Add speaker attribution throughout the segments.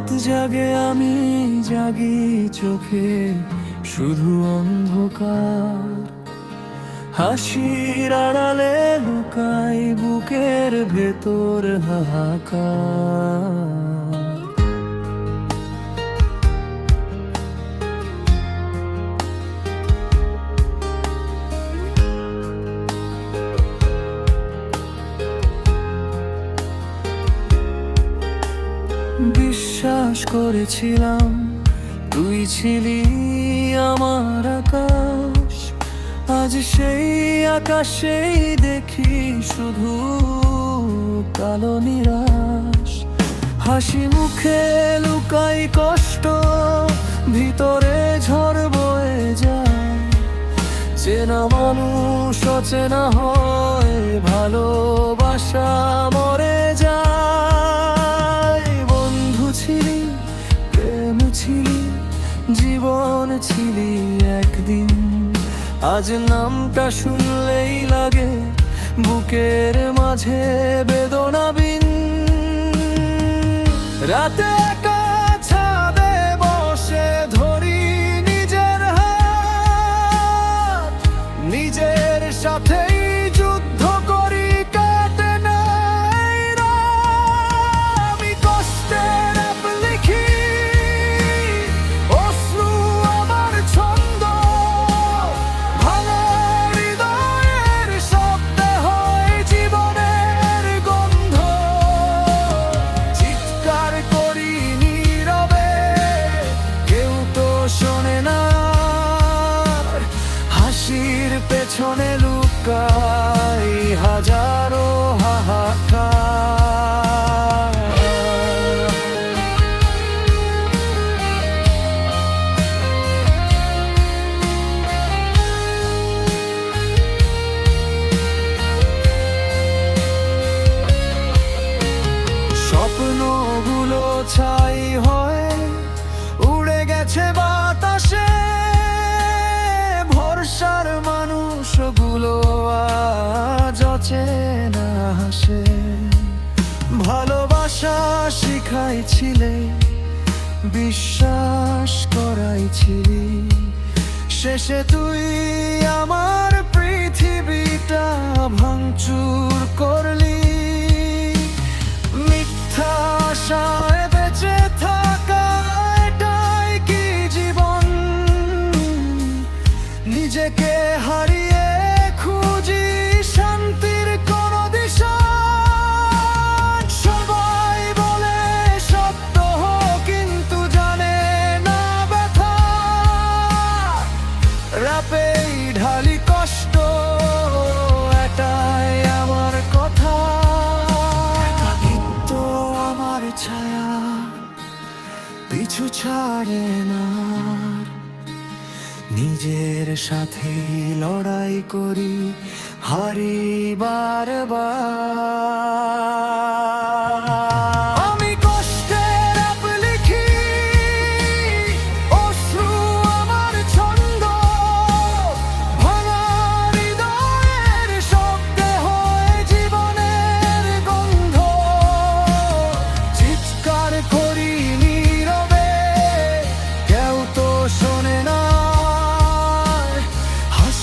Speaker 1: রাত জাগে আমি জাগি চোখে শুধু অন্ধকার। হাসির আড়ালে লুকাই বুকের ভেতর হাহাকার। বিশ্বাস করেছিলাম, তুই ছিলি আমার আকাশ। আজ সেই আকাশেই দেখি শুধু কালো নিরাশ। হাসি মুখে লুকাই কষ্ট, ভিতরে ঝড় বয়ে যায়। চেনা মানুষ, অচেনা হয়, ভালোবাসা ছিলি জীবন ছিলি একদিন। আজ নামটা শুনলেই লাগে বুকের মাঝে বেদনাবিন। রাতে শিখাইছিলে বিশ্বাস করাইছিলি শেষে তুই আমার পৃথিবীটা ভাঙচুর করলি। নিজের সাথে লড়াই করি হারি বারবার।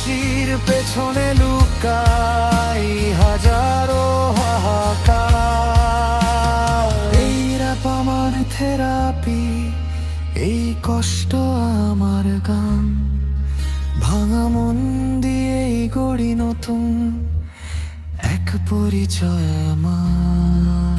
Speaker 1: হাসির পেছনে লুকাই হাজারো হাহাকার। এই আমার থেরাপি এই কষ্ট আমার গান। ভাঙা মন দিয়েই গড়ি নতুন এক পরিচয় আমার।